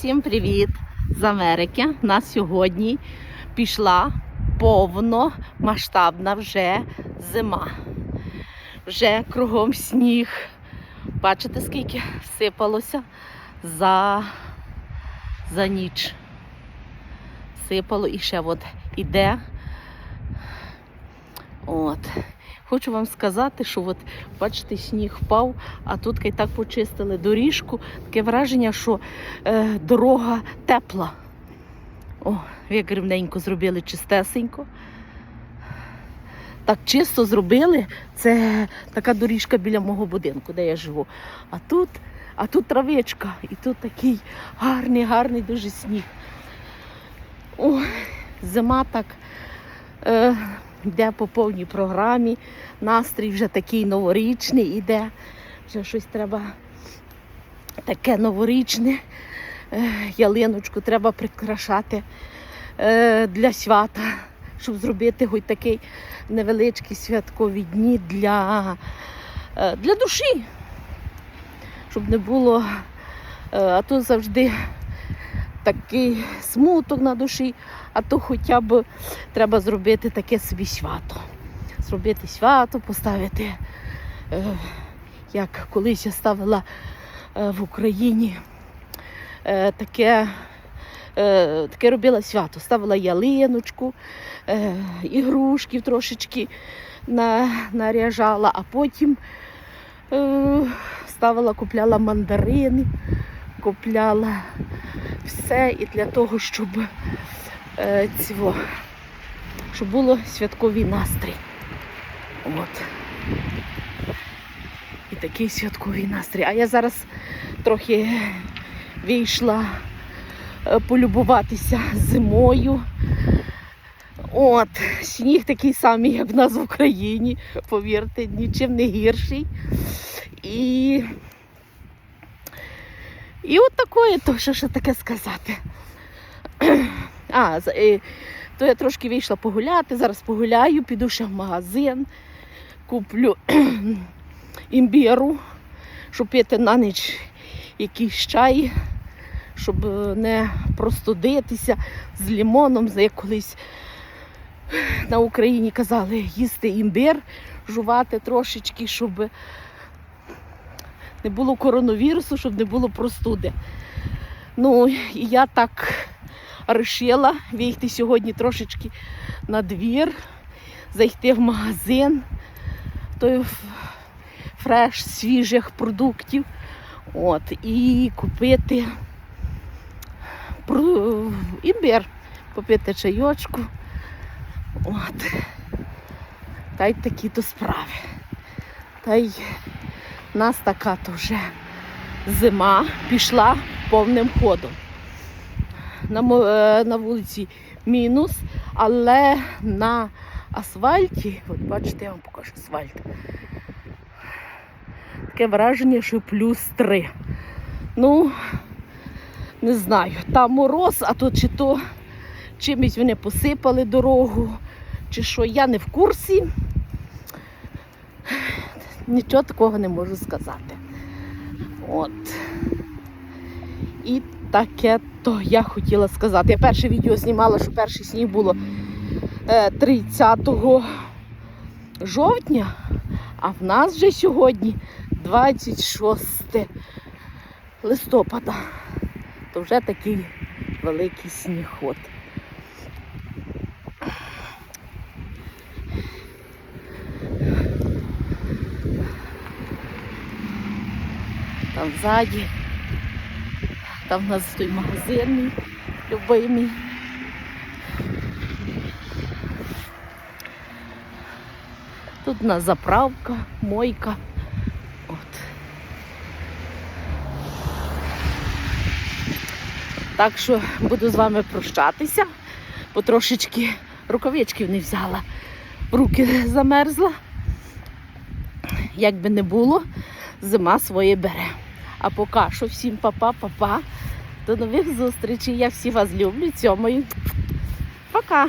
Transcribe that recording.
Всім привіт з Америки. У нас сьогодні пішла повномасштабна вже зима. Вже кругом сніг. Бачите, скільки сипалося за, за ніч. Сипало і ще от іде. От. Хочу вам сказати, що от, бачите, сніг впав, а тут і так почистили доріжку. Таке враження, що е, дорога тепла. О, як рівненько зробили чистесенько. Так чисто зробили. Це така доріжка біля мого будинку, де я живу. А тут, а тут травичка, і тут такий гарний, гарний дуже сніг. О, зима так. Е, йде по повній програмі. Настрій вже такий новорічний іде. Вже щось треба таке новорічне. Е, Ялиночку треба прикрашати е, для свята, щоб зробити хоч такий невеличкі святкові дні для, е, для душі. Щоб не було, а то завжди такий смуток на душі, а то хоча б треба зробити таке собі свято. Зробити свято, поставити, е, як колись я ставила е, в Україні е, таке, таке робила свято. Ставила ялиночку, ігрушків трошечки на, наряжала, а потім ставила, купляла мандарини, купляла все і для того, щоб е, цього, щоб було святковий настрій. От. І такий святковий настрій. А я зараз трохи вийшла е, полюбуватися зимою. От, сніг такий самий, як в нас в Україні, повірте, нічим не гірший. І, і от такое, то що ще таке сказати. А, то я трошки вийшла погуляти, зараз погуляю, піду ще в магазин, куплю імбіру, щоб пити на ніч якийсь чай, щоб е, не простудитися з лимоном, за як колись на Україні казали їсти імбир, жувати трошечки, щоб не було коронавірусу, щоб не було простуди. Ну, і я так вирішила вийти сьогодні трошечки на двір, зайти в магазин, той фреш свіжих продуктів. От, і купити імбир, попити чайочку. От. Та й такі то справи. Та й в нас така то вже зима пішла повним ходом. На, е, на вулиці мінус, але на асфальті, от бачите, я вам покажу асфальт. Таке враження, що плюс три. Ну, не знаю, там мороз, а то чи то чимось вони посипали дорогу, чи що, я не в курсі. Нічого такого не можу сказати. От. І таке то я хотіла сказати. Я перше відео знімала, що перший сніг було е, 30 жовтня, а в нас вже сьогодні 26 листопада. То вже такий великий сніг. Там ззаді. Там у нас той магазин любимий. Тут у нас заправка, мойка. От. Так що буду з вами прощатися, бо трошечки рукавичків не взяла. Руки замерзла. Як би не було, зима своє бере. А поки що всім папа, папа. До нових зустрічей. Я всі вас люблю. Цьомою. Пока.